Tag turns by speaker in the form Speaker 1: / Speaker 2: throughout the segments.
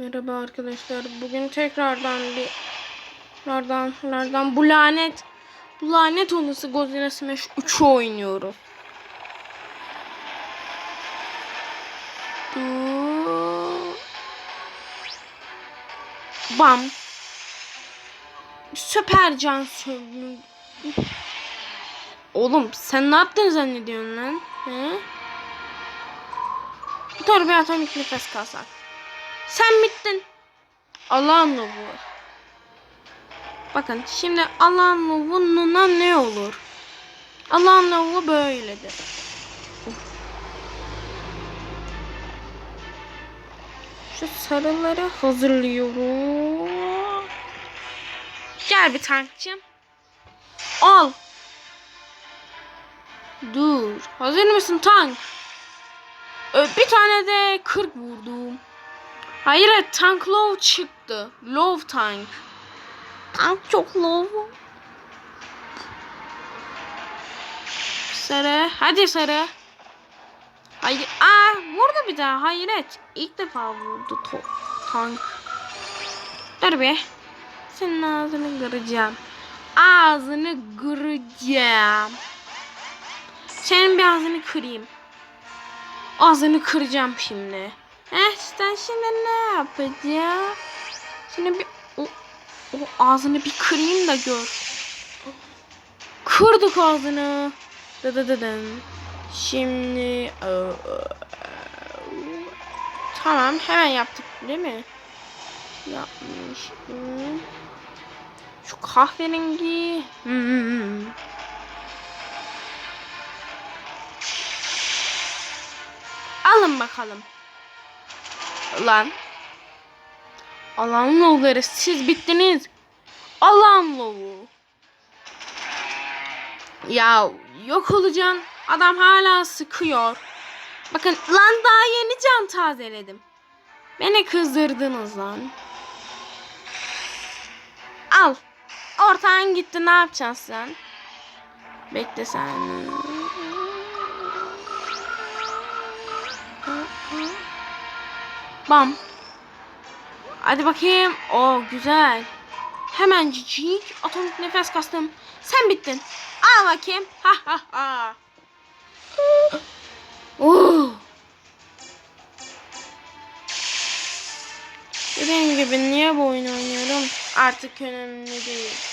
Speaker 1: Merhaba arkadaşlar. Bugün tekrardan bir nereden nereden bu lanet bu lanet olası Godzilla Smash 3'ü oynuyoruz. Bam. Süper can sövdüm. Oğlum sen ne yaptın zannediyorsun lan? He? Bir atomik nefes kalsak. Sen bittin. Allah'ın lovu. Bakın şimdi Allah'ın lovununa ne olur? Allah'ın lovu böyledir. Şu sarıları hazırlıyorum. Gel bir tankçım. Al. Dur. Hazır mısın tank? Bir tane de 40 vurdum. Hayır tank low çıktı. Low tank. Tank çok low. Sarı. Hadi sarı. Hayır. Aa vurdu bir daha. Hayret. İlk defa vurdu to tank. Dur be. Senin ağzını kıracağım. Ağzını kıracağım. Senin bir ağzını kırayım. Ağzını kıracağım şimdi. Heh sen şimdi ne yapacağım? Şimdi bir o, o ağzını bir kırayım da gör. Kırdık ağzını. Dı dı dı dın. Şimdi tamam hemen yaptık değil mi? Yapmışım. Şu kahverengi. Hmm. Alın bakalım. Lan. Allah'ın oğulları siz bittiniz. Allah'ın oğlu. Ya yok olacaksın. Adam hala sıkıyor. Bakın lan daha yeni can tazeledim. Beni kızdırdınız lan. Al. Ortağın gitti ne yapacaksın sen? Bekle sen. Bam. Hadi bakayım. O güzel. Hemen cicik atomik nefes kastım. Sen bittin. Al bakayım. Ha ha ha. Oh. Dediğim gibi niye bu oyunu oynuyorum? Artık önemli değil.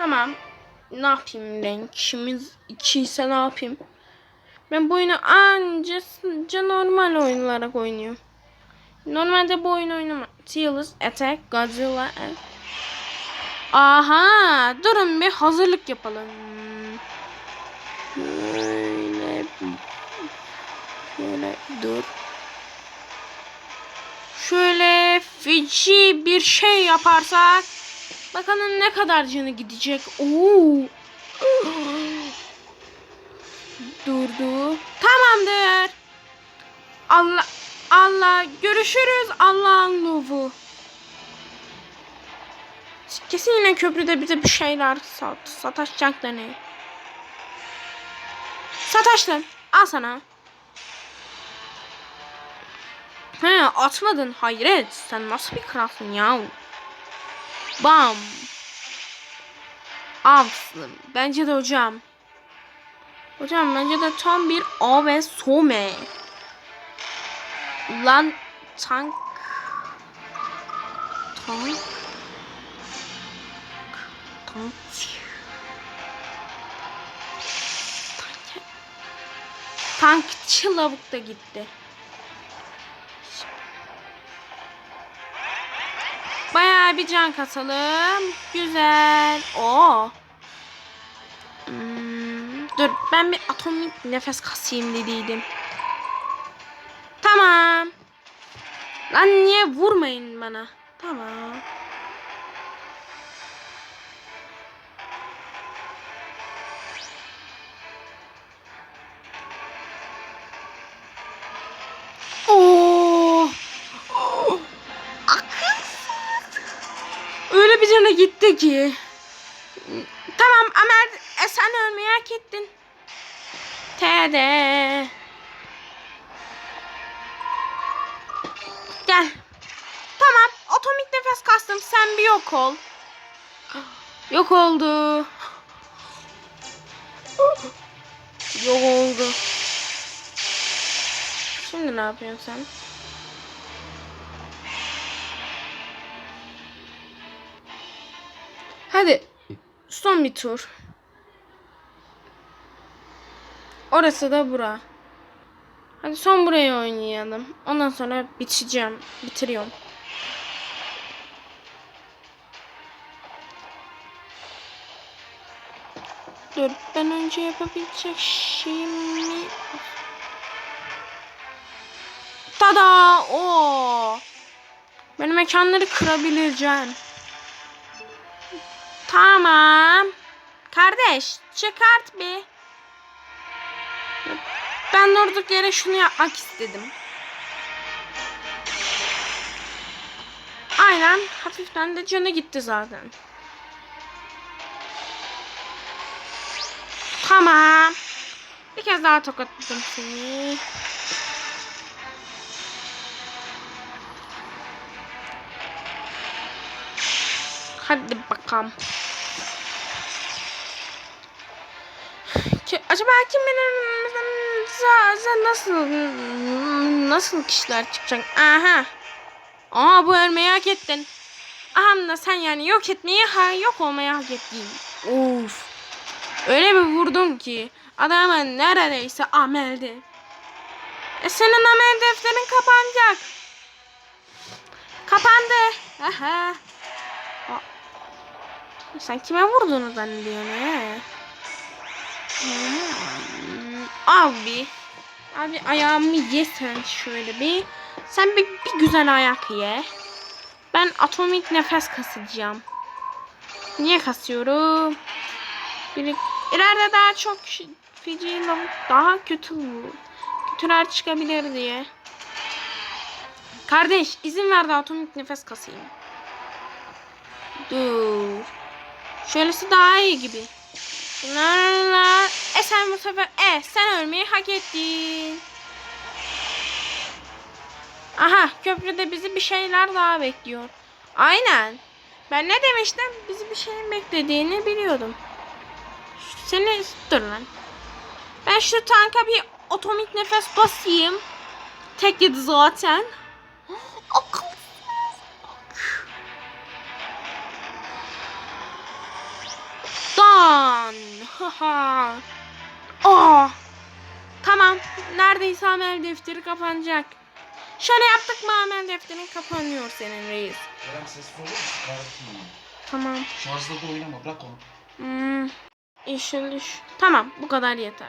Speaker 1: Tamam. Ne yapayım renk? İşimiz iki ise ne yapayım? Ben bu oyunu anca, normal oynayarak oynuyorum. Normalde bu oyunu oynamam. Teals, Attack, Godzilla. and- Aha! Durun bir hazırlık yapalım. Şöyle, şöyle dur. Şöyle feci bir şey yaparsak bakalım ne kadar canı gidecek. Oo! Durdu. Tamamdır. Allah Allah görüşürüz Allah'ın lovu. Kesin yine köprüde bize bir şeyler sat, sataşacaklar ne? Sataştın. Al sana. He atmadın. Hayret. Sen nasıl bir kralsın ya? Bam. Avsın. Bence de hocam. Hocam bence de tam bir A ve Some. Lan tank. Tank. Tank. Tank. Tankçı lavuk da gitti. Bayağı bir can kasalım. Güzel. Oo. Hmm, dur ben bir atomik nefes kasayım dediydim. Tamam. Lan niye vurmayın bana? Tamam. Cana gitti ki. Tamam Amer e, sen ölmeyi hak ettin. TD. Gel. Tamam atomik nefes kastım sen bir yok ol. Yok oldu. Yok oldu. Şimdi ne yapıyorsun sen? Hadi son bir tur. Orası da bura. Hadi son burayı oynayalım. Ondan sonra biteceğim. Bitiriyorum. Dur ben önce yapabilecek şeyimi... Tada! Oo! Ben mekanları kırabileceğim. Tamam. Kardeş çıkart bir. Ben durduk yere şunu yapmak istedim. Aynen. Hafiften de canı gitti zaten. Tamam. Bir kez daha tokatladım seni. Hadi bakalım. Acaba kim za- nasıl nasıl kişiler çıkacak? Aha. Aa bu ölmeyi hak ettin. Aha da sen yani yok etmeyi ha yok olmayı hak ettin. Of. Öyle bir vurdum ki adamın neredeyse ameldi. E senin amel defterin kapanacak. Kapandı. Aha. Sen kime vurduğunu zannediyorsun he? Hmm, Abi. Abi ayağımı ye sen şöyle bir. Sen bir, bir güzel ayak ye. Ben atomik nefes kasacağım. Niye kasıyorum? Bir, ileride daha çok feci daha kötü kötüler çıkabilir diye. Kardeş izin ver de atomik nefes kasayım. Dur. Şöylesi daha iyi gibi. La. Sen bu sefer e sen ölmeyi hak ettin. Aha köprüde bizi bir şeyler daha bekliyor. Aynen. Ben ne demiştim? Bizi bir şeyin beklediğini biliyordum. Seni dur lan. Ben şu tanka bir otomik nefes basayım. Tek yedi zaten. Dan. Haha. Oh. Tamam. Neredeyse amel defteri kapanacak. Şöyle yaptık mı amel defterin kapanıyor senin reis.
Speaker 2: Kerem sessiz olur musun?
Speaker 1: Tamam.
Speaker 2: Şarjda da oynama bırak onu.
Speaker 1: Hmm. İşin düş. Tamam bu kadar yeter.